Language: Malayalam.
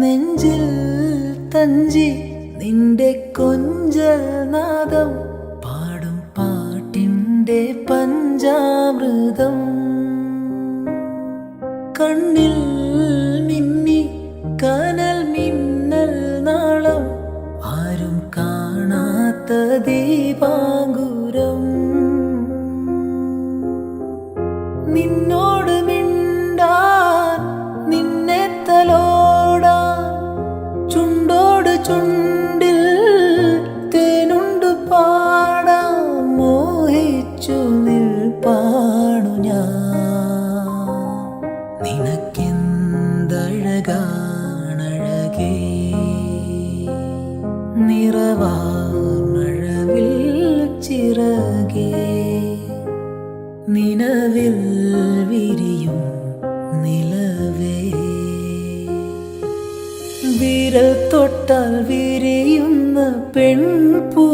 നെഞ്ചിൽ തഞ്ചി നിന്റെ കൊഞ്ചൽ നാദം പാടും പാട്ടിന്റെ പഞ്ചാമൃതം. കണ്ണിൽ മിന്നി കനൽ മിന്നൽ നാളം ആരും കാണാത്ത ദീപാങ്കുരം. നിന്നോട് ചുണ്ടിൽ തേനുണ്ട് പാടാം മോഹിച്ചു നിൽപ്പാണു ഞാൻ. നിനക്കെന്തഴകാണഴകേ? നിറവാർമഴവിൽ ചിറകേ? നിലവിൽ വിരൽ തൊട്ടാൽ വിരിയുന്ന പെൺപൂവേ